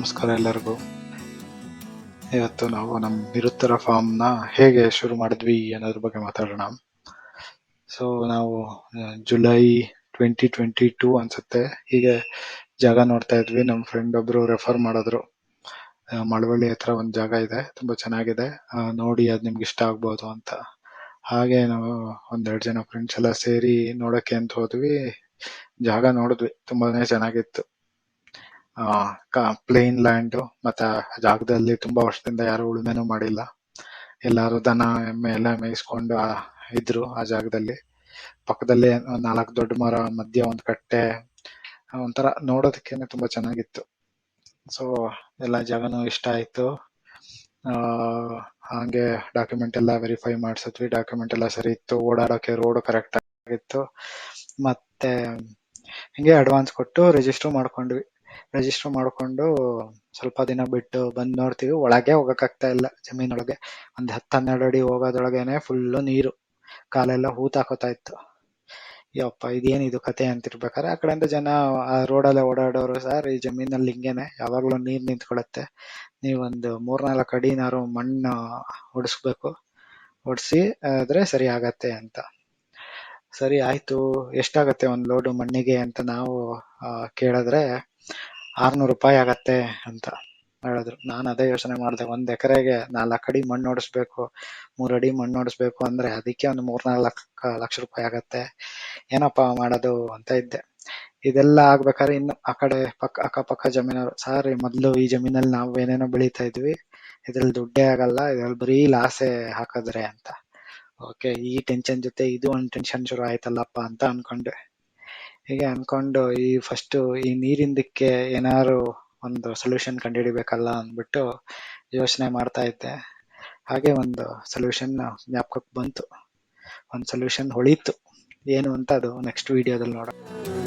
ನಮಸ್ಕಾರ ಎಲ್ಲರಿಗೂ. ಇವತ್ತು ನಾವು ನಮ್ಮ ನಿರುತ್ತರ ಫಾರ್ಮ್ನ ಹೇಗೆ ಶುರು ಮಾಡಿದ್ವಿ ಅನ್ನೋದ್ರ ಬಗ್ಗೆ ಮಾತಾಡೋಣ. ಸೊ ನಾವು ಜುಲೈ ಟ್ವೆಂಟಿ ಟ್ವೆಂಟಿ ಟೂ ಅನ್ಸುತ್ತೆ. ಹೀಗೆ ಜಾಗ ನೋಡ್ತಾ ಇದ್ವಿ. ನಮ್ಮ ಫ್ರೆಂಡ್ ಒಬ್ರು ರೆಫರ್ ಮಾಡಿದ್ರು. ಮಳವಳ್ಳಿ ಹತ್ರ ಒಂದು ಜಾಗ ಇದೆ. ತುಂಬಾ ಚೆನ್ನಾಗಿದೆ. ನೋಡಿ ಅದು ನಿಮ್ಗೆ ಇಷ್ಟ ಆಗ್ಬೋದು ಅಂತ. ಹಾಗೆ ನಾವು ಒಂದೆರಡು ಜನ ಫ್ರೆಂಡ್ಸ್ ಎಲ್ಲ ಸೇರಿ ನೋಡಕ್ಕೆ ಅಂತ ಹೋದ್ವಿ. ಜಾಗ ನೋಡಿದ್ವಿ. ತುಂಬಾನೇ ಚೆನ್ನಾಗಿತ್ತು. ಪ್ಲೇನ್ ಲ್ಯಾಂಡ್ ಮತ್ತೆ ಜಾಗದಲ್ಲಿ ತುಂಬಾ ವರ್ಷದಿಂದ ಯಾರು ಉಳುಮೆನೂ ಮಾಡಿಲ್ಲ. ಎಲ್ಲಾರು ದನ, ಎಮ್ಮೆ ಎಲ್ಲ ಮೇಯಿಸ್ಕೊಂಡು ಇದ್ರು ಆ ಜಾಗದಲ್ಲಿ. ಪಕ್ಕದಲ್ಲಿ ನಾಲ್ಕು ದೊಡ್ಡ ಮರ, ಮಧ್ಯ ಒಂದ್ ಕಟ್ಟೆ, ಒಂಥರ ನೋಡೋದಕ್ಕೇನೆ ತುಂಬಾ ಚೆನ್ನಾಗಿತ್ತು. ಸೊ ಎಲ್ಲ ಜಾಗನೂ ಇಷ್ಟ ಆಯ್ತು. ಹಾಗೆ ಡಾಕ್ಯುಮೆಂಟ್ ಎಲ್ಲ ವೆರಿಫೈ ಮಾಡ್ಸಿದ್ವಿ. ಡಾಕ್ಯುಮೆಂಟ್ ಎಲ್ಲ ಸರಿ ಇತ್ತು. ಓಡಾಡೋಕೆ ರೋಡ್ ಕರೆಕ್ಟ್ ಆಗಿತ್ತು. ಮತ್ತೆ, ಹಿಂಗೆ ಅಡ್ವಾನ್ಸ್ ಕೊಟ್ಟು ರಿಜಿಸ್ಟರ್ ಮಾಡ್ಕೊಂಡ್ವಿ. ರಿಜಿಸ್ಟರ್ ಮಾಡ್ಕೊಂಡು ಸ್ವಲ್ಪ ದಿನ ಬಿಟ್ಟು ಬಂದ್ ನೋಡ್ತೀವಿ. ಒಳಗೆ ಹೋಗಕ್ ಆಗ್ತಾ ಇಲ್ಲ ಜಮೀನೊಳಗೆ. ಒಂದ್ ಹತ್ತ್ ಹನ್ನೆರಡು ಅಡಿ ಹೋಗೋದ್ರೊಳಗೇನೆ ಫುಲ್ ನೀರು. ಕಾಲೆಲ್ಲ ಹೂತ್ ಇತ್ತು. ಯಪ್ಪ ಇದು ಕತೆ ಅಂತಿರ್ಬೇಕಾದ್ರೆ ಆ ಕಡೆಯಿಂದ ಜನ ಆ ರೋಡಲ್ಲೇ ಓಡಾಡೋರು ಸರ್ ಈ ಜಮೀನಲ್ಲಿ ಹಿಂಗೇನೆ. ಯಾವಾಗ್ಲೂ ನೀರ್ ನಿಂತ್ಕೊಳತ್ತೆ ನೀವೊಂದು ಮೂರ್ನಾಲ್ಕು ಅಡಿನಾರು ಮಣ್ಣು ಹೊಡಿಸ್ಬೇಕು ಹೊಡ್ಸಿ ಆದ್ರೆ ಸರಿ ಆಗತ್ತೆ ಅಂತ. ಸರಿ, ಆಯ್ತು. ಎಷ್ಟಾಗತ್ತೆ ಒಂದ್ ಲೋಡು ಮಣ್ಣಿಗೆ ಅಂತ ನಾವು ಕೇಳಿದ್ರೆ ಆರ್ನೂರು ರೂಪಾಯಿ ಆಗತ್ತೆ ಅಂತ ಹೇಳಿದ್ರು. ನಾನು ಅದೇ ಯೋಚನೆ ಮಾಡಿದೆ, ಒಂದ್ ಎಕರೆಗೆ ನಾಲ್ಕು ಅಡಿ ಮಣ್ಣು ಓಡಿಸ್ಬೇಕು, ಮೂರ್ ಅಡಿ ಮಣ್ಣು ಓಡಿಸ್ಬೇಕು ಅಂದ್ರೆ ಅದಕ್ಕೆ ಒಂದು ಮೂರ್ನಾಲ್ಕು ಲಕ್ಷ ರೂಪಾಯಿ ಆಗತ್ತೆ. ಏನಪ್ಪಾ ಮಾಡೋದು ಅಂತ ಇದ್ದೆ. ಇದೆಲ್ಲ ಆಗ್ಬೇಕಾದ್ರೆ ಇನ್ನು ಆ ಕಡೆ ಪಕ್ಕ ಅಕ್ಕಪಕ್ಕ ಜಮೀನವರು, ಸಾರಿ ಮೊದ್ಲು ಈ ಜಮೀನಲ್ಲಿ ನಾವು ಏನೇನೋ ಬೆಳೀತಾ ಇದ್ವಿ, ಇದ್ರಲ್ಲಿ ದುಡ್ಡೇ ಆಗಲ್ಲ, ಇದ್ರಲ್ಲಿ ಬರೀ ಲಾಸೆ ಹಾಕಿದ್ರೆ ಅಂತ. ಓಕೆ, ಈ ಟೆನ್ಷನ್ ಜೊತೆ ಇದು ಒಂದು ಟೆನ್ಷನ್ ಶುರು ಆಯ್ತಲ್ಲಪ್ಪ ಅಂತ ಅನ್ಕೊಂಡೆ. ಹೀಗೆ ಅನ್ಕೊಂಡು ಈ ಫಸ್ಟ್ ಈ ನೀರಿಂದಕ್ಕೆ ಏನಾರು ಒಂದು ಸೊಲ್ಯೂಷನ್ ಕಂಡುಹಿಡಿಬೇಕಲ್ಲ ಅಂದ್ಬಿಟ್ಟು ಯೋಚನೆ ಮಾಡ್ತಾ ಇದ್ದೆ. ಹಾಗೆ ಒಂದು ಸೊಲ್ಯೂಷನ್ ಜ್ಞಾಪಕಕ್ಕೆ ಬಂತು. ಒಂದು ಸೊಲ್ಯೂಷನ್ ಹೊಳೀತು. ಏನು ಅಂತ ಅದು ನೆಕ್ಸ್ಟ್ ವಿಡಿಯೋದಲ್ಲಿ ನೋಡೋಣ.